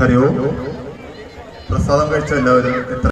ഹരിയോ. പ്രസാദം കഴിച്ച എല്ലാവരും? എത്ര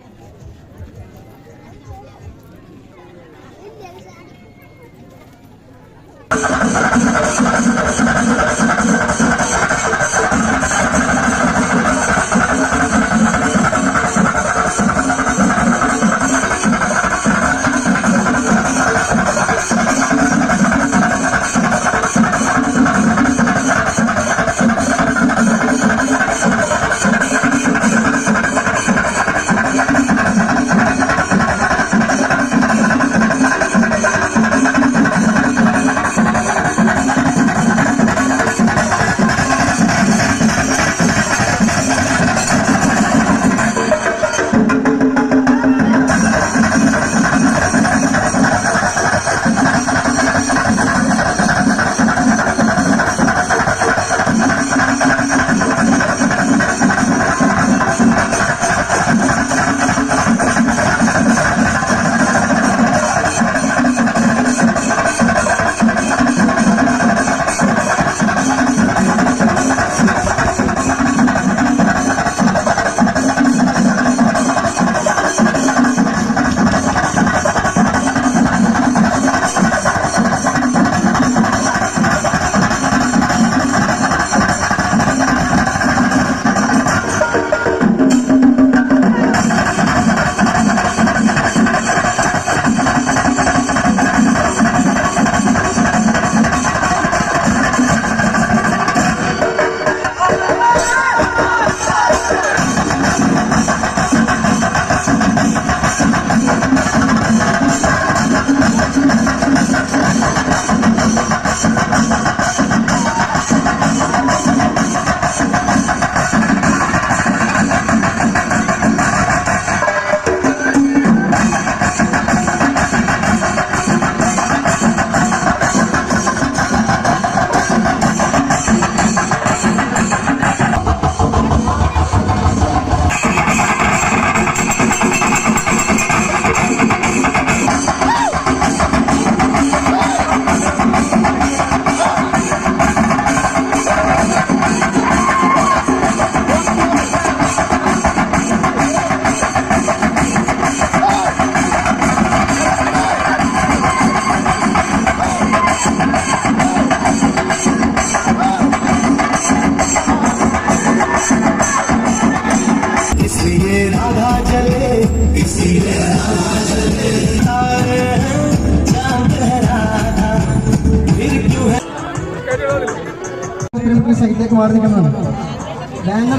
മാറി നിൽക്കുന്നതാണ്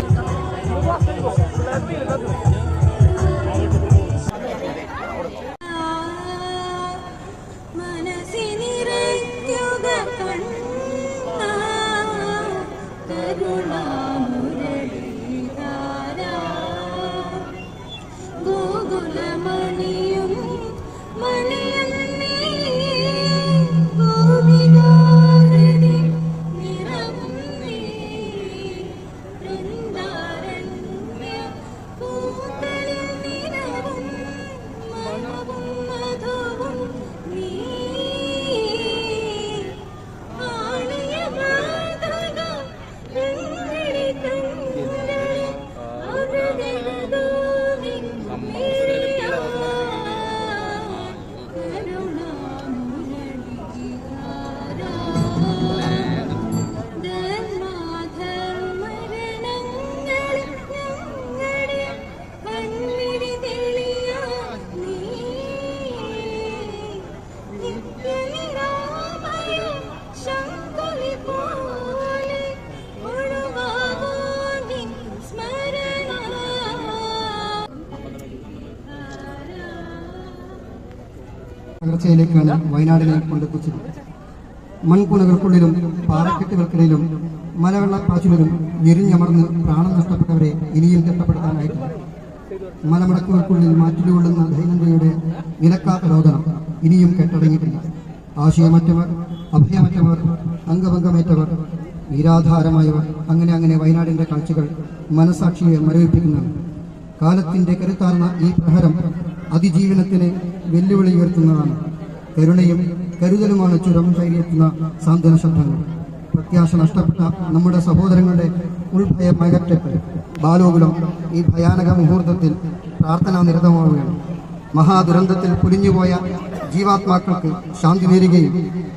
സ്മരണ തകർച്ചയിലേക്കാണ് വയനാടിനെ കൊണ്ടെത്തിച്ചത് മൺകുണകൾക്കുള്ളിലും പാറക്കെട്ടുകൾക്കിടയിലും മലവെള്ള പാച്ചിലും ഞെരിഞ്ഞമർന്ന് പ്രാണം നഷ്ടപ്പെട്ടവരെ ഇനിയും രക്ഷപ്പെടുത്താനായിട്ടില്ല മലമടക്കുകൾക്കുള്ളിൽ മാറ്റിലുകൊള്ളുന്ന ദൈനംദിനയുടെ നിലക്കാത്ത രോദനം ഇനിയും കെട്ടടങ്ങിയിട്ടില്ല. ആശയമറ്റവർ അഭയമറ്റവർ അംഗഭംഗമേറ്റവർ നിരാധാരമായവർ അങ്ങനെ അങ്ങനെ വയനാടിന്റെ കാഴ്ചകൾ മനസാക്ഷിയെ മരവിപ്പിക്കുന്നു കാലത്തിന്റെ കരുത്താർന്ന ഈ പ്രഹരം അതിജീവനത്തിന് വെല്ലുവിളി ഉയർത്തുന്നതാണ്. കരുണയും കരുതലുമാണ് ചുരം കയറിയെത്തുന്ന സാന്ത്വന ശബ്ദങ്ങൾ. പ്രത്യാശ നഷ്ടപ്പെട്ട നമ്മുടെ സഹോദരങ്ങളുടെ ഉൾഭയമകറ്റട്ട് ബാലോകുലം ഈ ഭയാനക മുഹൂർത്തത്തിൽ പ്രാർത്ഥനാ നിരതമാവുകയാണ്. മഹാദുരന്തത്തിൽ പുലിഞ്ഞുപോയ ജീവാത്മാക്കൾക്ക് ശാന്തി നേരുകയും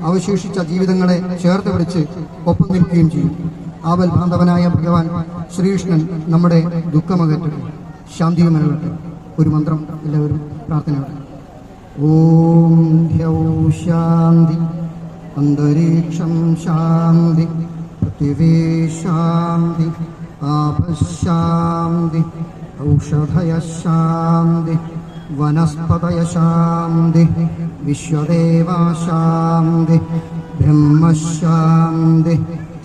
അവശേഷിച്ച ജീവിതങ്ങളെ ചേർത്ത് പിടിച്ച് ഒപ്പം നിൽക്കുകയും ചെയ്യും. ആവൽ ബാന്ധവനായ ഭഗവാൻ ശ്രീകൃഷ്ണൻ നമ്മുടെ ദുഃഖമകറ്റും ശാന്തിയും നൽകട്ടെ ഒരു മന്ത്രം എല്ലാവരും പ്രാർത്ഥനയോടെ ॐ द्यौ शान्ति अन्तरीक्षं शान्ति पृथिवीशान्ति आभशान्ति औषधयशान्ति वनस्पतयशान्ति विश्वदेवाशान्ति ब्रह्मशान्ति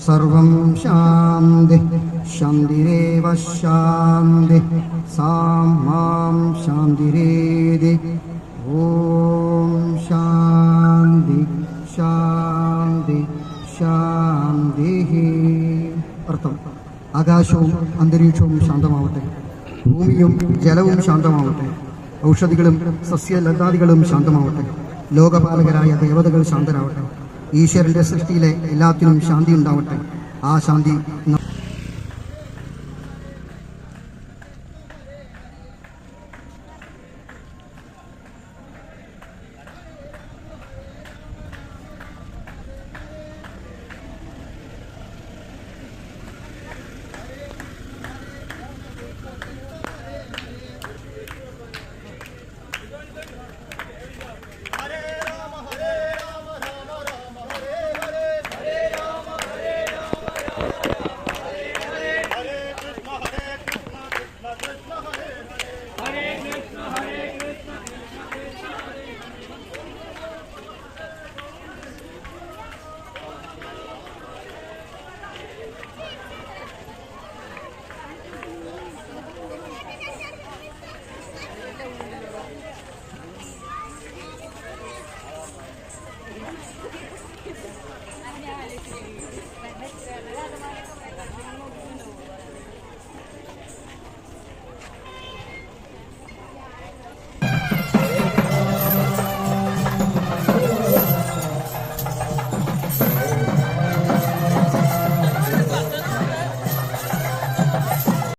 सर्वं शान्ति शान्तिरेव शान्ति सां मां शान्तिरेदि ഓം ശാന്തി ശാന്തി ശാന്തി. അർത്ഥം. ആകാശവും അന്തരീക്ഷവും ശാന്തമാവട്ടെ. ഭൂമിയും ജലവും ശാന്തമാവട്ടെ. ഔഷധികളും സസ്യലതാദികളും ശാന്തമാവട്ടെ. ലോകപാലകരായ ദേവതകൾ ശാന്തരാവട്ടെ. ഈശ്വരന്റെ സൃഷ്ടിയിലെ എല്ലാത്തിനും ശാന്തി ഉണ്ടാവട്ടെ. ആ ശാന്തി